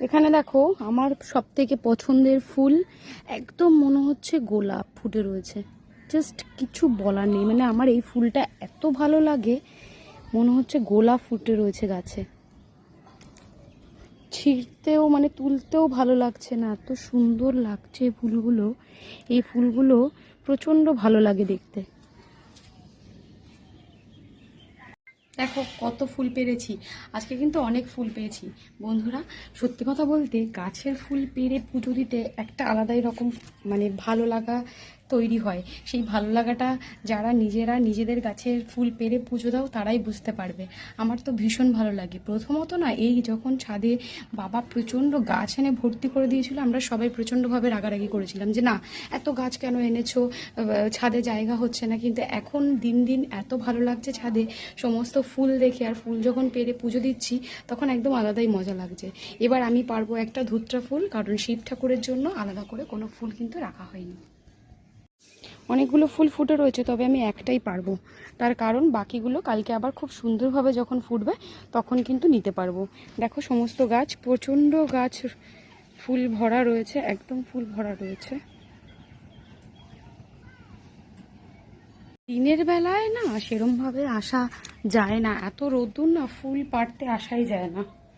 এখানে দেখো, আমার সব থেকে পছন্দের ফুল, একদম মনে হচ্ছে গোলাপ ফুটে রয়েছে। জাস্ট কিছু বলার নেই মানে আমার এই ফুলটা এত ভালো লাগে, মনে হচ্ছে গোলাপ ফুটে রয়েছে গাছে। ছিঁড়তেও মানে তুলতেও ভালো লাগছে না, এত সুন্দর লাগছে ফুলগুলো। এই ফুলগুলো প্রচণ্ড ভালো লাগে দেখতে। দেখো, কত ফুল পেরেছি। আজকে কিন্তু অনেক ফুল পেয়েছি। বন্ধুরা, সত্যি কথা বলতে গাছের ফুল পেরে পুজো দিতে একটা আলাদাই রকম মানে ভালো লাগা তৈরি হয়। সেই ভালো লাগাটা যারা নিজেরা নিজেদের গাছের ফুল পেরে পুজো দাও, তারাই বুঝতে পারবে। আমার তো ভীষণ ভালো লাগে। প্রথমত না, এই যখন ছাদে বাবা প্রচণ্ড গাছ এনে ভর্তি করে দিয়েছিল, আমরা সবাই প্রচণ্ডভাবে রাগারাগি করেছিলাম যে, না, এত গাছ কেন এনেছো? ছাদে জায়গা হচ্ছে না। কিন্তু এখন দিন দিন এত ভালো লাগছে ছাদে, সমস্ত ফুল দেখে আর ফুল যখন পেরে পুজো দিচ্ছি, তখন একদম আলাদাই মজা লাগছে। এবার আমি পারব একটা ধুত্রা ফুল, কারণ শিব ঠাকুরের জন্য আলাদা করে কোনো ফুল কিন্তু রাখা হয়নি। অনেকগুলো ফুল ফুটে রয়েছে, তবে আমি একটাই পারব। তার কারণ বাকিগুলো কালকে আবার খুব সুন্দরভাবে যখন ফুটবে, তখন কিন্তু নিতে পারব। দেখো সমস্ত গাছ, প্রচণ্ড গাছ ফুল ভরা রয়েছে, একদম ফুল ভরা রয়েছে। দিনের বেলায় না সেরমভাবে আসা যায় না, এত রোদ্দুর না, ফুল পাড়তে আসাই যায় না।